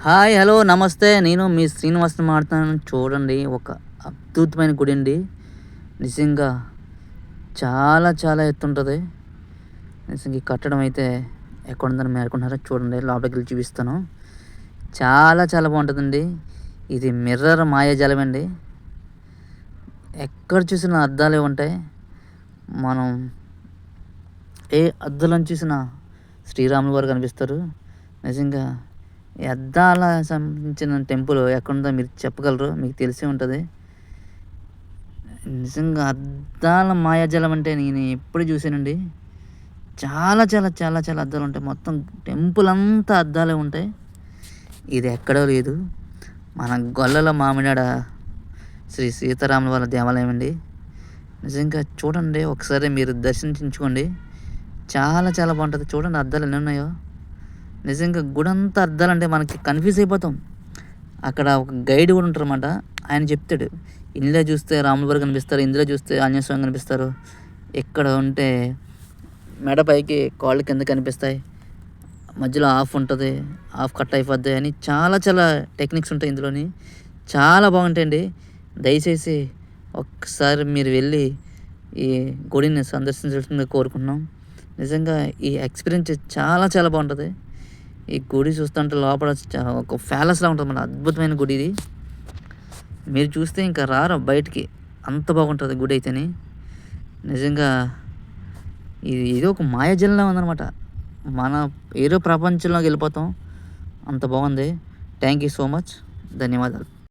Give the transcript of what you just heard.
Hi hello నమస్తే. నేను మీ శ్రీనివాస్ మాట్లాడుతున్నాను. చూడండి ఒక అద్భుతమైన గుడి అండి. నిజంగా చాలా చాలా ఎత్తుంటుంది. నిజంగా ఈ కట్టడం అయితే ఎక్కడుందని మీరు అనుకుంటున్నారో? చూడండి లోపలికి వెళ్ళి చూపిస్తాను. చాలా చాలా బాగుంటుందండి. ఇది మిర్రర్ మాయాజలం అండి. ఎక్కడ చూసినా అద్దాలే ఉంటాయి. మనం ఏ అద్దాలను చూసినా శ్రీరాములు వారు కనిపిస్తారు. నిజంగా ఈ సంబంధించిన టెంపుల్ ఎక్కడుందో మీరు చెప్పగలరు మీకు తెలిసే ఉంటుంది. నిజంగా అద్దాల మాయాజలం అంటే నేను ఎప్పుడు చూసానండి చాలా చాలా చాలా చాలా అద్దాలు ఉంటాయి. మొత్తం టెంపుల్ అంతా అద్దాలే ఉంటాయి. ఇది ఎక్కడో లేదు. మన గొల్లల మామిడాడ శ్రీ సీతారాముల వాళ్ళ దేవాలయం అండి. నిజంగా చూడండి ఒకసారి మీరు దర్శించుకోండి. చాలా చాలా బాగుంటుంది. చూడండి అద్దాలు ఎన్ని ఉన్నాయో. నిజంగా గుడంతా అర్థాలంటే మనకి కన్ఫ్యూజ్ అయిపోతాం. అక్కడ ఒక గైడ్ కూడా ఉంటారన్నమాట. ఆయన చెప్తాడు ఇందులో చూస్తే రాములవారు కనిపిస్తారు ఇందులో చూస్తే ఆంజనేయ స్వామి కనిపిస్తారు. ఇక్కడ ఉంటే మెడ పైకి కాళ్ళు కింద కనిపిస్తాయి. మధ్యలో ఆఫ్ ఉంటుంది ఆఫ్ కట్ అయిపోద్ది అని చాలా చాలా టెక్నిక్స్ ఉంటాయి ఇందులోని. చాలా బాగుంటాయండి. దయచేసి ఒక్కసారి మీరు వెళ్ళి ఈ గుడిని సందర్శించాల్సిందిగా కోరుకుంటున్నాం. నిజంగా ఈ ఎక్స్పీరియన్స్ చాలా చాలా బాగుంటుంది. ఈ గుడి చూస్తుంటే లోపల ఒక ప్యాలెస్లా ఉంటుంది మన అద్భుతమైన గుడి ఇది. మీరు చూస్తే ఇంకా రారు బయటికి. అంత బాగుంటుంది గుడి అయితేనే. నిజంగా ఇది ఏదో ఒక మాయాజలంలా ఉందనమాట మన ఏదో ప్రపంచంలోకి వెళ్ళిపోతాం. అంత బాగుంది. థ్యాంక్ యూ సో మచ్ ధన్యవాదాలు.